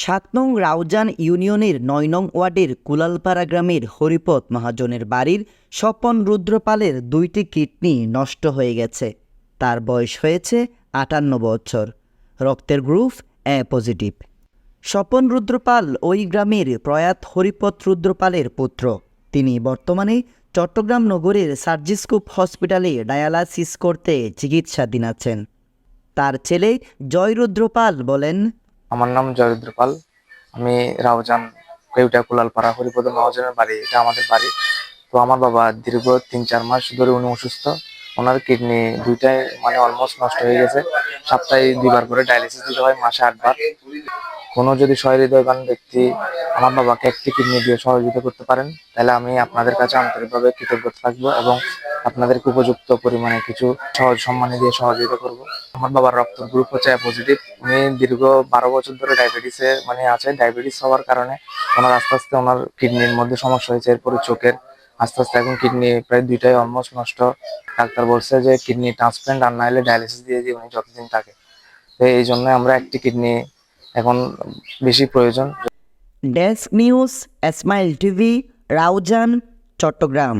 সাত নং রাউজান ইউনিয়নের নয় নং ওয়ার্ডের কুলালপাড়া গ্রামের হরিপদ মহাজনের বাড়ির স্বপন রুদ্রপালের দুইটি কিডনি নষ্ট হয়ে গেছে। তার বয়স হয়েছে আটান্ন বছর। রক্তের group A positive. Swapan Rudrapal ওই গ্রামের প্রয়াত হরিপদ রুদ্রপালের পুত্র। তিনি বর্তমানে চট্টগ্রাম নগরের সার্জিস্কুপ হসপিটালে ডায়ালাসিস করতে চিকিৎসাধীন আছেন। তার ছেলে জয় রুদ্রপাল বলেন আমার নাম জয়রুদ্র পাল। আমি রাউজান কেউটা কুলালপাড়া হরিপদ মহাজনের বাড়ি। এটা আমাদের বাড়ি। তো আমার বাবা দীর্ঘ তিন চার মাস ধরে উনি অসুস্থ। ওনার কিডনি দুইটাই মানে অলমোস্ট নষ্ট হয়ে গেছে। সপ্তাহে দুইবার করে ডায়ালিসিস দিতে হয়, মাসে আটবার। কোনো যদি সহৃদয়বান ব্যক্তি আমার বাবাকে একটি কিডনি দিয়ে সহযোগিতা করতে পারেন, তাহলে আমি আপনাদের কাছে আন্তরিকভাবে কৃতজ্ঞ থাকব এবং আপনাদেরকে উপযুক্ত পরিমাণে কিছু সহজ সম্মানে দিয়ে সহযোগিতা করব। আমার বাবার রক্ত গ্রুপ হচ্ছে পজিটিভ উনি দীর্ঘ বারো বছর ধরে ডায়াবেটিসে মানে আছে। ডায়াবেটিস হওয়ার কারণে ওনার আস্তে আস্তে ওনার কিডনির মধ্যে সমস্যা হয়েছে। এরপরে চোখের আস্তে আস্তে এখন কিডনি প্রায় দুইটাই অলমোস্ট নষ্ট। ডাক্তার বলছে যে কিডনি ট্রান্সপ্লান্ট আর না হলে ডায়ালিসিস দিয়ে দিয়ে উনি যতদিন থাকে। তো এই জন্য আমরা একটি কিডনি এখন বেশি প্রয়োজন। Desk news smile TV Raozan Chattogram